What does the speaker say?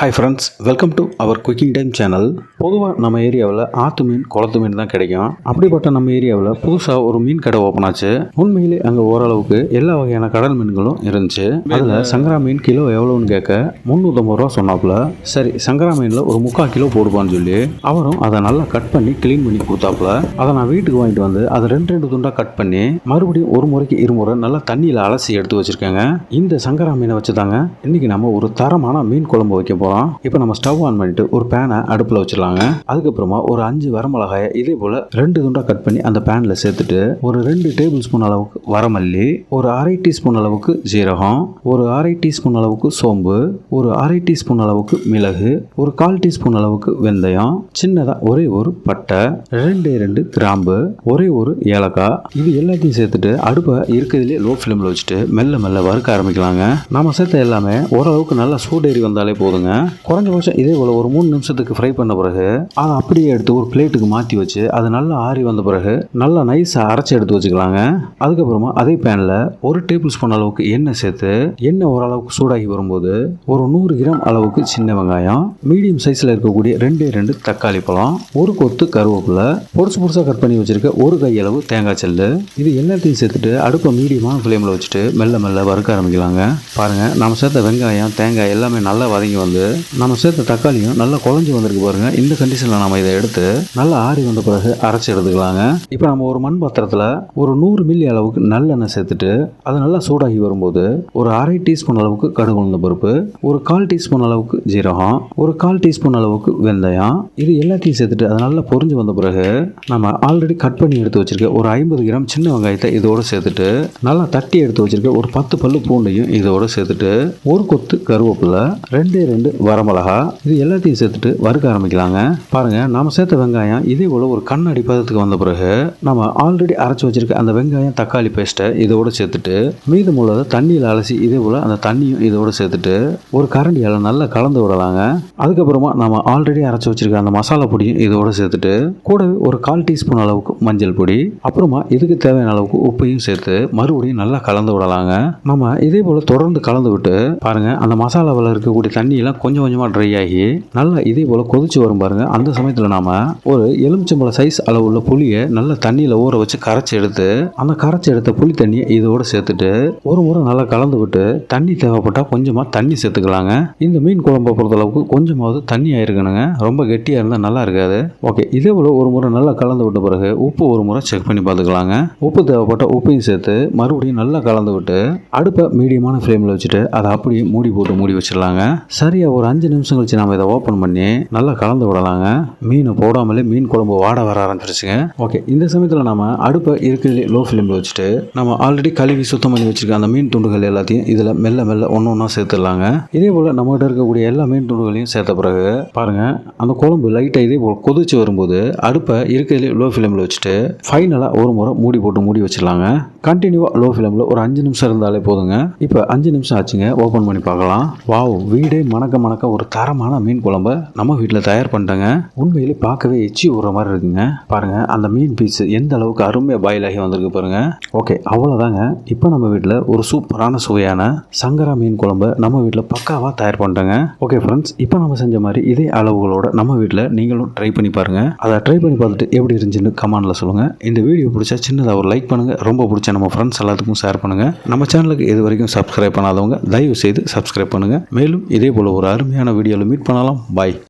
Hi friends welcome to our cooking time channel பொதுவாக நம்ம ஏரியாவில் ஆற்று மீன் குளத்து மீன் தான் கிடைக்கும். அப்படிப்பட்ட நம்ம ஏரியாவில் புதுசாக ஒரு மீன் கடை ஓப்பன் ஆச்சு. உண்மையிலே அங்கே ஓரளவுக்கு எல்லா வகையான கடல் மீன்களும் இருந்துச்சு. அதில் சங்கரா மீன் கிலோ எவ்வளோன்னு கேட்க முந்நூற்றம்பது ரூபா சொன்னாப்புல. சரி சங்கரா மீனில் ஒரு முக்கால் கிலோ போடுப்பான்னு சொல்லி அவரும் அதை நல்லா கட் பண்ணி க்ளீன் பண்ணி கொடுத்தாப்புல. அதை நான் வீட்டுக்கு வாங்கிட்டு வந்து அதை ரெண்டு ரெண்டு துண்டாக கட் பண்ணி மறுபடியும் ஒரு முறைக்கு இருமுறை நல்லா தண்ணியில் அலசி எடுத்து வச்சிருக்கேங்க. இந்த சங்கரா மீனை வச்சு தாங்க இன்னைக்கு நம்ம ஒரு தரமான மீன் குழம்பு வைக்க போகிறோம் இப்போ நம்ம ஸ்டவ் ஆன் பண்ணிட்டு ஒரு பேனை அடுப்பில் வச்சிடலாங்க. அதுக்கப்புறமா ஒரு அஞ்சு வரமிளகாயை இதே போல் ரெண்டு துண்டாக கட் பண்ணி அந்த பேனில் சேர்த்துட்டு ஒரு ரெண்டு டேபிள் ஸ்பூன் அளவுக்கு வரமல்லி ஒரு அரை டீஸ்பூன் அளவுக்கு ஜீரகம் ஒரு அரை டீஸ்பூன் அளவுக்கு சோம்பு ஒரு அரை டீஸ்பூன் அளவுக்கு மிளகு ஒரு கால் டீஸ்பூன் அளவுக்கு வெந்தயம் சின்னதாக ஒரே ஒரு பட்டை ரெண்டு ரெண்டு கிராம்பு ஒரே ஒரு ஏலக்காய். இது எல்லாத்தையும் சேர்த்துட்டு அடுப்பை இருக்கிறதுலே லோ ஃப்ளேமில் வச்சுட்டு மெல்ல மெல்ல வறுக்க ஆரம்பிக்கலாங்க. நம்ம சேர்த்த எல்லாமே ஓரளவுக்கு நல்லா சூடேறி வந்தாலே போதுங்க. குறைஞ்சபட்சம் இதே போல் ஒரு மூணு நிமிஷத்துக்கு ஃப்ரை பண்ண பிறகு அதை அப்படியே எடுத்து ஒரு பிளேட்டுக்கு மாற்றி வச்சு அது நல்லா ஆறி வந்த பிறகு நல்லா நைஸாக அரைச்சி எடுத்து வச்சுக்கலாங்க. அதுக்கப்புறமா அதே பேனில் ஒரு டேபிள் ஸ்பூன் அளவுக்கு எண்ணெய் சேர்த்து எண்ணெய் ஓரளவுக்கு சூடாகி வரும்போது ஒரு நூறு கிராம் அளவுக்கு சின்ன வெங்காயம் மீடியம் சைஸில் இருக்கக்கூடிய ரெண்டே ரெண்டு தக்காளி பழம் ஒரு கொத்து கருவேப்பிலை பொடிசு பொடிசாக கட் பண்ணி வச்சிருக்க ஒரு கையளவு தேங்காய் செல்லு. இது எல்லாத்தையும் சேர்த்துட்டு அடுப்பை மீடியமான ஃப்ளேமில் வச்சுட்டு மெல்ல மெல்ல வறுக்க ஆரம்பிக்கலாங்க. பாருங்கள் நம்ம சேர்த்த வெங்காயம் தேங்காய் எல்லாமே நல்லா வதங்கி வந்து நம்ம சேர்த்த தக்காளியும் நல்லா குழஞ்சி வந்திருக்கு பாருங்க. இந்த கண்டிஷனில் நம்ம இதை எடுத்து நல்லா ஆறி வந்த பிறகு அரைச்சி எடுத்துக்கலாங்க. இப்போ நம்ம ஒரு மண் பாத்திரத்தில் ஒரு நூறு மில்லி அளவுக்கு நல்லெண்ணெய் சேர்த்துட்டு அது நல்லா சூடாகி வரும்போது ஒரு அரை டீஸ்பூன் அளவுக்கு கடுகு உளுந்த பருப்பு ஒரு கால் டீஸ்பூன் அளவுக்கு ஜீரகம் ஒரு கால் டீஸ்பூன் அளவுக்கு வெந்தயம் இது எல்லாத்தையும் சேர்த்துட்டு அது நல்லா பொரிஞ்சு வந்த பிறகு நம்ம ஆல்ரெடி கட் பண்ணி எடுத்து வச்சிருக்க ஒரு ஐம்பது கிராம் சின்ன வெங்காயத்தை இதோட சேர்த்துட்டு நல்லா தட்டி எடுத்து வச்சிருக்க ஒரு பத்து பல்லு பூண்டையும் இதோடு சேர்த்துட்டு ஒரு கொத்து கருவேப்பிலை ரெண்டே ரெண்டு வரமிளகா இது எல்லாத்தையும் சேர்த்துட்டு வறுக்க ஆரம்பிக்கலாங்க. பாருங்க நாம சேர்த்த வெங்காயம் இதே போல் ஒரு கண்ணடி பதத்துக்கு வந்த பிறகு நம்ம ஆல்ரெடி அரைச்சி வச்சிருக்க அந்த வெங்காயம் தக்காளி பேஸ்ட்டை இதோட சேர்த்துட்டு மீதம் உள்ளதை தண்ணியில் அலசி இதே போல அந்த தண்ணியும் இதோட சேர்த்துட்டு ஒரு கரண்டியால் நல்லா கலந்து விடலாங்க. அதுக்கப்புறமா நம்ம ஆல்ரெடி அரைச்சி வச்சிருக்க அந்த மசாலா பொடியும் இதோட சேர்த்துட்டு கூடவே ஒரு கால் டீஸ்பூன் அளவுக்கு மஞ்சள் பொடி அப்புறமா இதுக்கு தேவையான அளவுக்கு உப்பையும் சேர்த்து மறுபடியும் நல்லா கலந்து விடலாங்க. நம்ம இதே போல தொடர்ந்து கலந்து விட்டு பாருங்க அந்த மசாலாவில் இருக்கக்கூடிய தண்ணியெல்லாம் கொஞ்சம் கொஞ்சமாக ட்ரை ஆகி நல்லா இதே போல் கொதிச்சு வரும் பாருங்கள் அந்த சமயத்தில் நாம் ஒரு எலுமிச்சம்பழ சைஸ் அளவு உள்ள புளியை நல்லா தண்ணியில் ஊற வச்சு கரைச்சி எடுத்து அந்த கரைச்சி எடுத்த புளி தண்ணியை இதோட சேர்த்துட்டு ஒரு முறை நல்லா கலந்து விட்டு தண்ணி தேவைப்பட்டால் கொஞ்சமாக தண்ணி சேர்த்துக்கலாங்க. இந்த மீன் குழம்பை பொறுத்தளவுக்கு கொஞ்சமாவது தண்ணி ஆயிருக்கணுங்க. ரொம்ப கெட்டியாக இருந்தால் நல்லா இருக்காது. ஓகே இதே போல் ஒரு முறை நல்லா கலந்து விட்ட பிறகு உப்பு ஒரு முறை செக் பண்ணி பார்த்துக்கலாங்க. உப்பு தேவைப்பட்ட உப்பையும் சேர்த்து மறுபடியும் நல்லா கலந்து விட்டு அடுப்பை மீடியமான ஃப்ளேமில் வச்சுட்டு அதை அப்படியே மூடி போட்டு மூடி வச்சிடலாங்க. சரியாக ஒரு அஞ்சு நிமிஷம் கழிச்சு நம்ம இதை ஓப்பன் பண்ணி நல்லா கலந்து விடலாங்க. மீனை போடாமலே மீன் குழம்பு வாட வர ஆரம்பிச்சிருச்சுங்க. ஓகே இந்த சமயத்தில் நம்ம அடுப்பை இருக்கிறதுலே லோ ஃப்ளேமில் வச்சுட்டு நம்ம ஆல்ரெடி கழுவி சுத்தம் பண்ணி வச்சிருக்க அந்த மீன் துண்டுகள் எல்லாத்தையும் இதில் மெல்ல மெல்ல ஒன்று ஒன்றா சேர்த்துடலாங்க. இதே போல் நம்மகிட்ட இருக்கக்கூடிய எல்லா மீன் துண்டுகளையும் சேர்த்த பிறகு பாருங்க அந்த குழம்பு லைட்டாக இதே போல் கொதிச்சு வரும்போது அடுப்பை இருக்கிறதுலே லோ ஃப்ளேமில் வச்சுட்டு ஃபைனலாக ஒரு முறை மூடி போட்டு மூடி வச்சிடலாங்க. கண்டினியூவாக லோ ஃபிலிமில் ஒரு அஞ்சு நிமிஷம் இருந்தாலே போதுங்க. இப்போ அஞ்சு நிமிஷம் ஆச்சுங்க ஓப்பன் பண்ணி பார்க்கலாம். வாவ் வீடே மணக்க மணக்க ஒரு தரமான மீன் குழம்ப நம்ம வீட்டில் தயார் பண்ணிட்டேங்க. உண்மையிலே பார்க்கவே எச்சி விடுற மாதிரி இருக்குங்க. பாருங்கள் அந்த மீன் பீஸ் எந்த அளவுக்கு அருமையாக பாயில் ஆகி வந்திருக்கு பாருங்கள் ஓகே அவ்வளோதாங்க இப்போ நம்ம வீட்டில் ஒரு சூப்பரான சுவையான சங்கரா மீன் குழம்ப நம்ம வீட்டில் பக்காவாக தயார் பண்ணிட்டேங்க. ஓகே ஃப்ரெண்ட்ஸ் இப்போ நம்ம செஞ்ச மாதிரி இதே அளவுகளோட நம்ம வீட்டில் நீங்களும் ட்ரை பண்ணி பாருங்கள் அதை ட்ரை பண்ணி பார்த்துட்டு எப்படி இருந்துச்சுன்னு கமெண்டில் சொல்லுங்கள் இந்த வீடியோ பிடிச்சா சின்னதாக ஒரு லைக் பண்ணுங்கள் ரொம்ப பிடிச்ச நம்ம ஃப்ரெண்ட்ஸ் எல்லாத்துக்கும் ஷேர் பண்ணுங்கள் நம்ம சேனலுக்கு இது வரைக்கும் சப்ஸ்கிரைப் பண்ணாதவங்க தயவு செய்து சப்ஸ்கிரைப் பண்ணுங்க. மேலும் இதே போல் ஒரு அருமையான வீடியோவில் மீட் பண்ணலாம். பாய்